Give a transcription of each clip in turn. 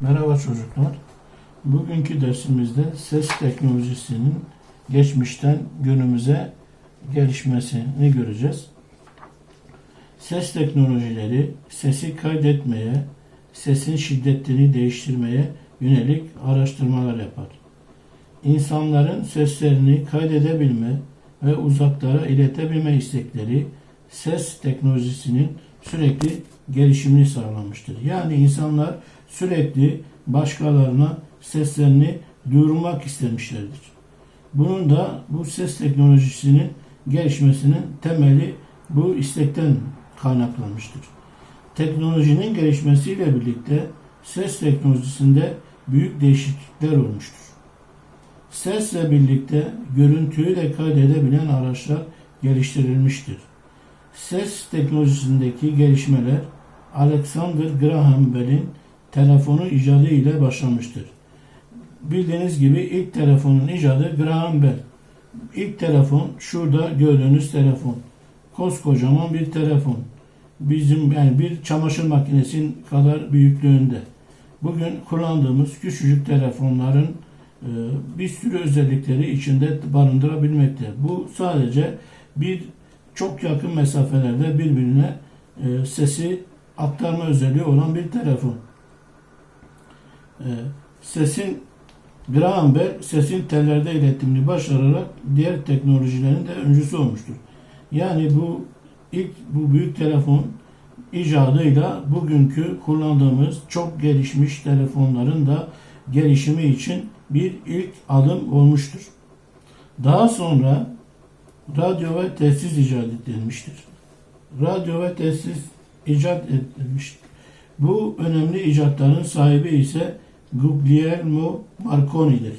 Merhaba çocuklar. Bugünkü dersimizde ses teknolojisinin geçmişten günümüze gelişmesini göreceğiz. Ses teknolojileri sesi kaydetmeye, sesin şiddetini değiştirmeye yönelik araştırmalar yapar. İnsanların seslerini kaydedebilme ve uzaklara iletebilme istekleri ses teknolojisinin sürekli gelişimini sağlamıştır. Yani insanlar sürekli başkalarına seslerini duyurmak istemişlerdir. Bunun da bu ses teknolojisinin gelişmesinin temeli bu istekten kaynaklanmıştır. Teknolojinin gelişmesiyle birlikte ses teknolojisinde büyük değişiklikler olmuştur. Sesle birlikte görüntüyü de kaydedebilen araçlar geliştirilmiştir. Ses teknolojisindeki gelişmeler Alexander Graham Bell'in telefonu icadı ile başlamıştır. Bildiğiniz gibi ilk telefonun icadı Graham Bell. İlk telefon şurada gördüğünüz telefon. Koskocaman bir telefon. Bizim yani bir çamaşır makinesinin kadar büyüklüğünde. Bugün kullandığımız küçücük telefonların e, bir sürü özellikleri içinde barındırabilmekte. Bu sadece bir çok yakın mesafelerde birbirine e, sesi aktarma özelliği olan bir telefon. E, sesin Graham Bell sesin tellerde iletimini başararak diğer teknolojilerin de öncüsü olmuştur. Yani bu ilk bu büyük telefon icadıyla bugünkü kullandığımız çok gelişmiş telefonların da gelişimi için bir ilk adım olmuştur. Daha sonra radyo ve telsiz icat edilmiştir. Radyo ve telsiz icat edilmiştir. Bu önemli icatların sahibi ise Guglielmo Marconi'dir.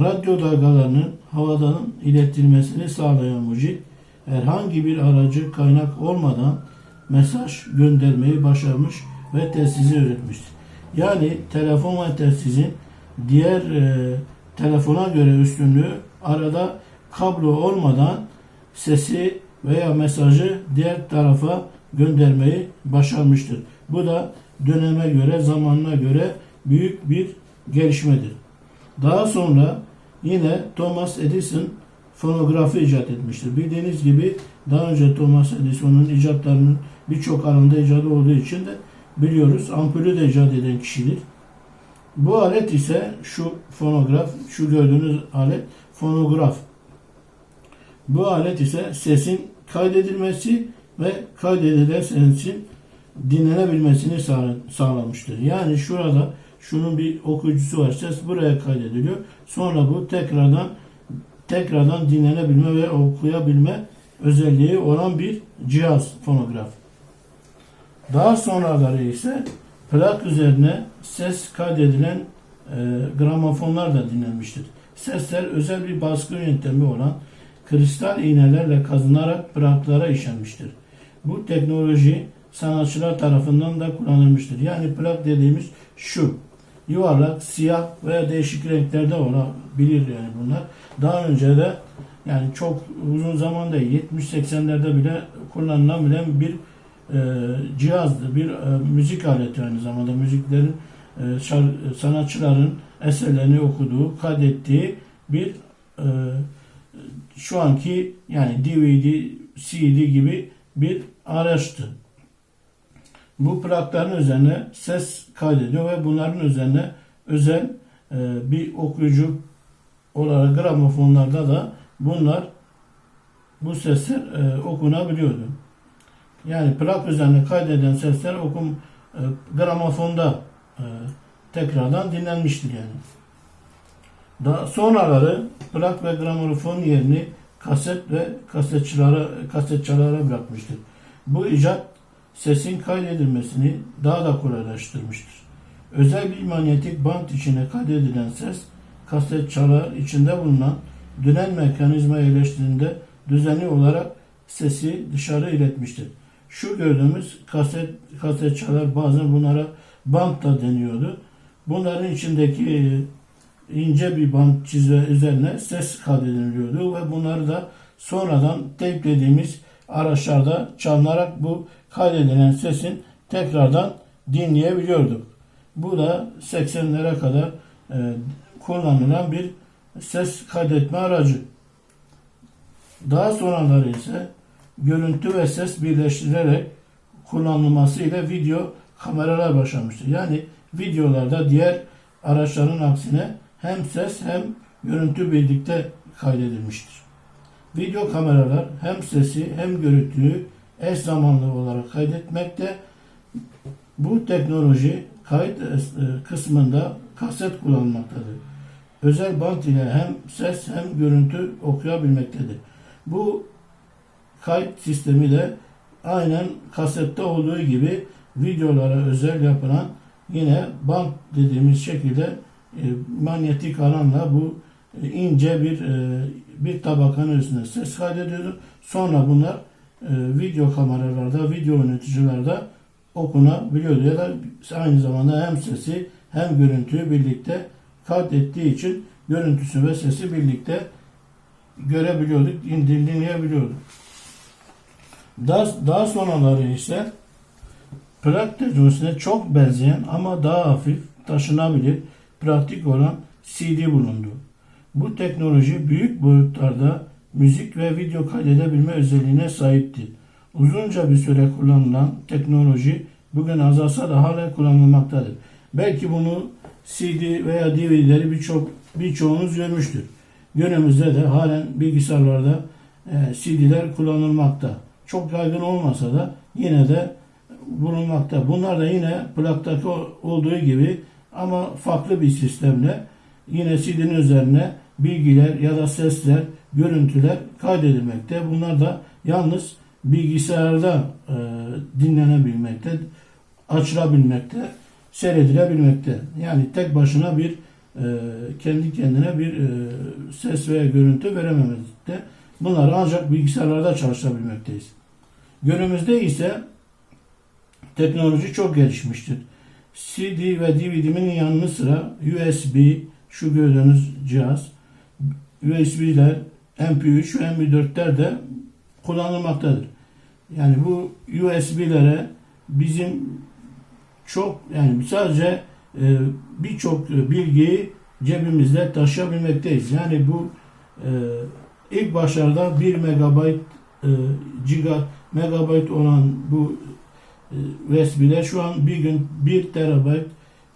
Radyo dalgalarının havadan iletilmesini sağlayan mucit herhangi bir aracı kaynak olmadan mesaj göndermeyi başarmış ve telsizi üretmiştir. Yani telefon ve telsizin diğer e, telefona göre üstünlüğü arada kablo olmadan sesi veya mesajı diğer tarafa göndermeyi başarmıştır. Bu da döneme göre, zamanına göre büyük bir gelişmedir. Daha sonra yine Thomas Edison fonografı icat etmiştir. Bildiğiniz gibi daha önce Thomas Edison'un icatlarının birçok alanda icadı olduğu için de biliyoruz. Ampulü de icat eden kişidir. Bu alet ise şu fonograf, şu gördüğünüz alet fonograf. Bu alet ise sesin kaydedilmesi ve kaydedilen sesin dinlenebilmesini sağlamıştır. Yani şurada şunun bir okuyucusu var. Ses buraya kaydediliyor. Sonra bu tekrardan tekrardan dinlenebilme ve okuyabilme özelliği olan bir cihaz fonograf. Daha sonraları ise plak üzerine ses kaydedilen e, gramofonlar da dinlenmiştir. Sesler özel bir baskı yöntemi olan kristal iğnelerle kazınarak plaklara işlenmiştir. Bu teknoloji sanatçılar tarafından da kullanılmıştır. Yani plak dediğimiz şu. Yuvarlak, siyah veya değişik renklerde olabilir yani bunlar. Daha önce de yani çok uzun zaman değil 70-80'lerde bile kullanılabilen bir e, cihazdı. Bir e, müzik aleti aynı zamanda. Müziklerin e, şar, sanatçıların eserlerini okuduğu, kaydettiği bir e, şu anki yani DVD, CD gibi bir araçtı. Bu plakların üzerine ses kaydediyor ve bunların üzerine özel e, bir okuyucu olarak gramofonlarda da bunlar bu sesler e, okunabiliyordu. Yani plak üzerine kaydeden sesler okum e, gramofonda tekrardan dinlenmiştir yani. Daha sonraları plak ve gramofon yerini kaset ve kasetçilere, kasetçilere bırakmıştır. Bu icat sesin kaydedilmesini daha da kolaylaştırmıştır. Özel bir manyetik bant içine kaydedilen ses, kaset çalar içinde bulunan dönen mekanizma yerleştiğinde düzenli olarak sesi dışarı iletmiştir. Şu gördüğümüz kaset kaset çalar bazen bunlara bant da deniyordu. Bunların içindeki ince bir bant çizme üzerine ses kaydediliyordu ve bunları da sonradan tape dediğimiz araçlarda çalınarak bu kaydedilen sesin tekrardan dinleyebiliyorduk. Bu da 80'lere kadar e, kullanılan bir ses kaydetme aracı. Daha sonraları ise görüntü ve ses birleştirerek kullanılması ile video kameralar başlamıştır. Yani videolarda diğer araçların aksine hem ses hem görüntü birlikte kaydedilmiştir. Video kameralar hem sesi hem görüntüyü eş zamanlı olarak kaydetmekte. Bu teknoloji kayıt e, kısmında kaset kullanılmaktadır. Özel bant ile hem ses hem görüntü okuyabilmektedir. Bu kayıt sistemi de aynen kasette olduğu gibi videolara özel yapılan yine bant dediğimiz şekilde manyetik alanla bu e, ince bir e, bir tabakanın üstüne ses kaydediyordu. Sonra bunlar e, video kameralarda, video yöneticilerde okunabiliyordu. Ya da aynı zamanda hem sesi hem görüntüyü birlikte kaydettiği için görüntüsü ve sesi birlikte görebiliyorduk, dinleyebiliyorduk. Daha, daha sonraları ise plak teknolojisine çok benzeyen ama daha hafif, taşınabilir, pratik olan CD bulundu. Bu teknoloji büyük boyutlarda müzik ve video kaydedebilme özelliğine sahipti. Uzunca bir süre kullanılan teknoloji bugün azalsa da hala kullanılmaktadır. Belki bunu CD veya DVD'leri birçok birçoğunuz görmüştür. Günümüzde de halen bilgisayarlarda e, CD'ler kullanılmakta. Çok yaygın olmasa da yine de bulunmakta. Bunlar da yine plaktaki olduğu gibi ama farklı bir sistemle yine CD'nin üzerine bilgiler ya da sesler, görüntüler kaydedilmekte. Bunlar da yalnız bilgisayarda e, dinlenebilmekte, açılabilmekte, seyredilebilmekte. Yani tek başına bir e, kendi kendine bir e, ses veya görüntü verememekte. Bunlar ancak bilgisayarlarda çalışabilmekteyiz. Günümüzde ise teknoloji çok gelişmiştir. CD ve DVD'nin yanı sıra USB, şu gördüğünüz cihaz, USB'ler, MP3 ve MP4'ler de kullanılmaktadır. Yani bu USB'lere bizim çok yani sadece e, birçok bilgiyi cebimizde taşıyabilmekteyiz. Yani bu e, ilk başlarda 1 megabayt e, giga megabayt olan bu USB'ler şu an bir gün 1 terabayt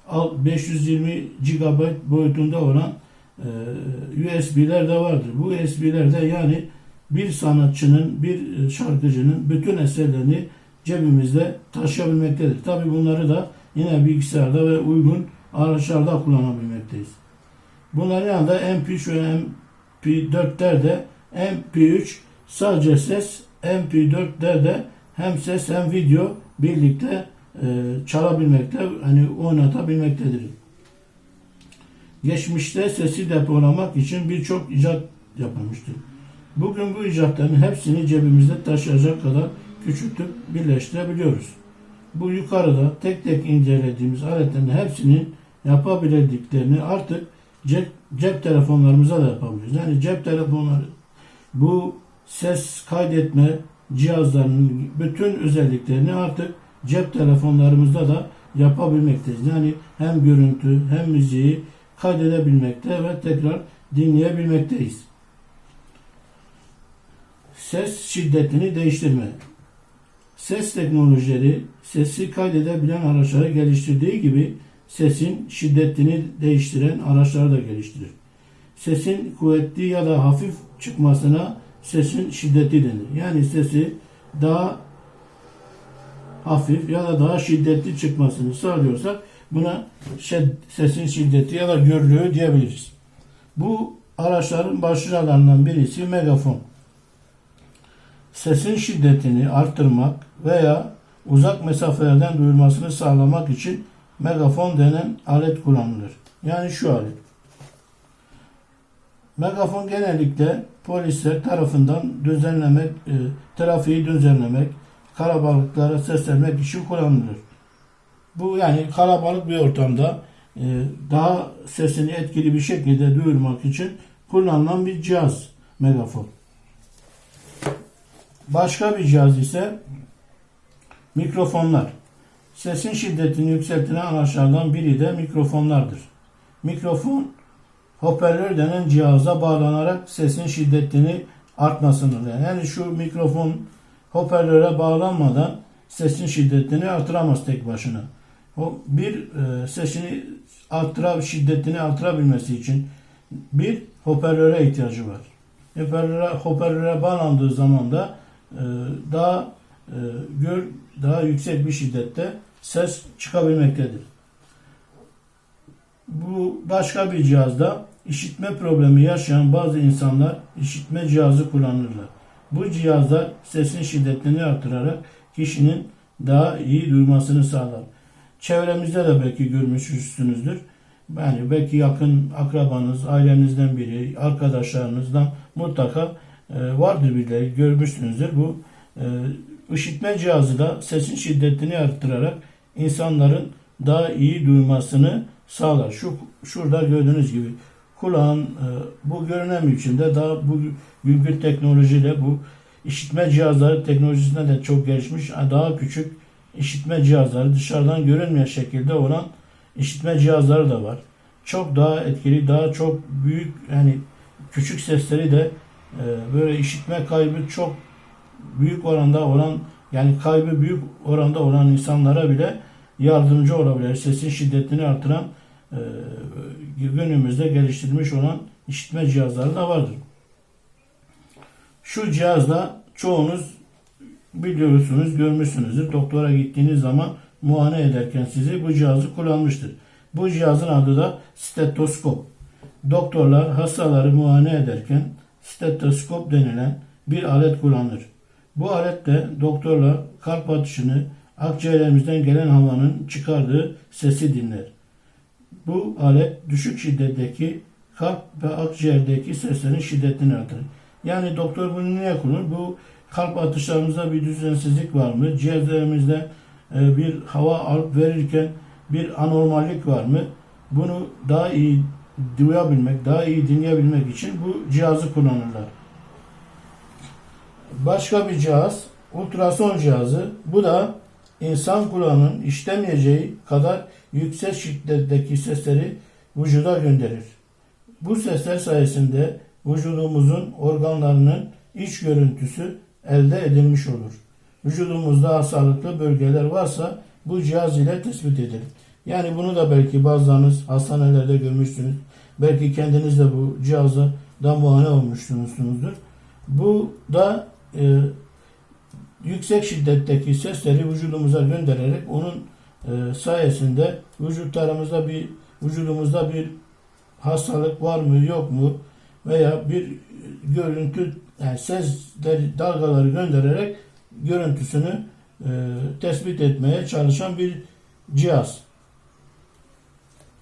al- 520 gigabayt boyutunda olan e, USB'ler de vardır. Bu USB'ler de yani bir sanatçının, bir şarkıcının bütün eserlerini cebimizde taşıyabilmektedir. Tabi bunları da yine bilgisayarda ve uygun araçlarda kullanabilmekteyiz. Bunların yanında MP3 ve MP4'ler de MP3 sadece ses, MP4'ler de hem ses hem video birlikte e, çalabilmekte, hani oynatabilmektedir. Geçmişte sesi depolamak için birçok icat yapılmıştır. Bugün bu icatların hepsini cebimizde taşıyacak kadar küçültüp birleştirebiliyoruz. Bu yukarıda tek tek incelediğimiz aletlerin hepsinin yapabildiklerini artık cep, cep telefonlarımıza da yapabiliyoruz. Yani cep telefonları bu ses kaydetme cihazlarının bütün özelliklerini artık cep telefonlarımızda da yapabilmekteyiz. Yani hem görüntü hem müziği kaydedebilmekte ve tekrar dinleyebilmekteyiz. Ses şiddetini değiştirme. Ses teknolojileri sesi kaydedebilen araçları geliştirdiği gibi sesin şiddetini değiştiren araçları da geliştirir. Sesin kuvvetli ya da hafif çıkmasına sesin şiddeti denir. Yani sesi daha hafif ya da daha şiddetli çıkmasını sağlıyorsak buna sesin şiddeti ya da gürlüğü diyebiliriz. Bu araçların başlıcalarından birisi megafon. Sesin şiddetini arttırmak veya uzak mesafelerden duyulmasını sağlamak için megafon denen alet kullanılır. Yani şu alet. Megafon genellikle polisler tarafından düzenlemek, e, trafiği düzenlemek, kalabalıklara seslenmek için kullanılır. Bu yani kalabalık bir ortamda e, daha sesini etkili bir şekilde duyurmak için kullanılan bir cihaz megafon. Başka bir cihaz ise mikrofonlar. Sesin şiddetini yükseltilen araçlardan biri de mikrofonlardır. Mikrofon hoparlör denen cihaza bağlanarak sesin şiddetini artmasını. Yani şu mikrofon hoparlöre bağlanmadan sesin şiddetini artıramaz tek başına. O bir e, sesini arttıra şiddetini artırabilmesi için bir hoparlöre ihtiyacı var. Hoparlöre, hoparlöre bağlandığı zaman da e, daha e, gör daha yüksek bir şiddette ses çıkabilmektedir. Bu başka bir cihazda işitme problemi yaşayan bazı insanlar işitme cihazı kullanırlar. Bu cihazlar sesin şiddetini artırarak kişinin daha iyi duymasını sağlar. Çevremizde de belki görmüşsünüzdür. Yani belki yakın akrabanız, ailenizden biri, arkadaşlarınızdan mutlaka e, vardır birileri görmüşsünüzdür. Bu e, işitme cihazı da sesin şiddetini arttırarak insanların daha iyi duymasını sağlar. Şu şurada gördüğünüz gibi kulağın e, bu görünen biçimde daha bu günkü teknolojiyle bu işitme cihazları teknolojisinde de çok gelişmiş. Daha küçük işitme cihazları dışarıdan görünmeyen şekilde olan işitme cihazları da var. Çok daha etkili, daha çok büyük yani küçük sesleri de e, böyle işitme kaybı çok büyük oranda olan yani kaybı büyük oranda olan insanlara bile yardımcı olabilir. Sesin şiddetini artıran günümüzde geliştirilmiş olan işitme cihazları da vardır. Şu cihazla çoğunuz biliyorsunuz, görmüşsünüzdür. Doktora gittiğiniz zaman muayene ederken sizi bu cihazı kullanmıştır. Bu cihazın adı da stetoskop. Doktorlar hastaları muayene ederken stetoskop denilen bir alet kullanır. Bu aletle doktorlar kalp atışını, akciğerlerimizden gelen havanın çıkardığı sesi dinler. Bu alet düşük şiddetteki kalp ve akciğerdeki seslerin şiddetini artırır. Yani doktor bunu niye kullanır? Bu kalp atışlarımızda bir düzensizlik var mı? Ciğerlerimizde e, bir hava alıp verirken bir anormallik var mı? Bunu daha iyi duyabilmek, daha iyi dinleyebilmek için bu cihazı kullanırlar. Başka bir cihaz, ultrason cihazı. Bu da insan kulağının işlemeyeceği kadar yüksek şiddetteki sesleri vücuda gönderir. Bu sesler sayesinde vücudumuzun organlarının iç görüntüsü elde edilmiş olur. Vücudumuzda hastalıklı bölgeler varsa bu cihaz ile tespit edilir. Yani bunu da belki bazılarınız hastanelerde görmüşsünüz. Belki kendiniz de bu cihazı da muayene olmuşsunuzdur. Bu da e, yüksek şiddetteki sesleri vücudumuza göndererek onun e, sayesinde vücutlarımızda bir vücudumuzda bir hastalık var mı yok mu veya bir görüntü yani sesleri dalgaları göndererek görüntüsünü e, tespit etmeye çalışan bir cihaz.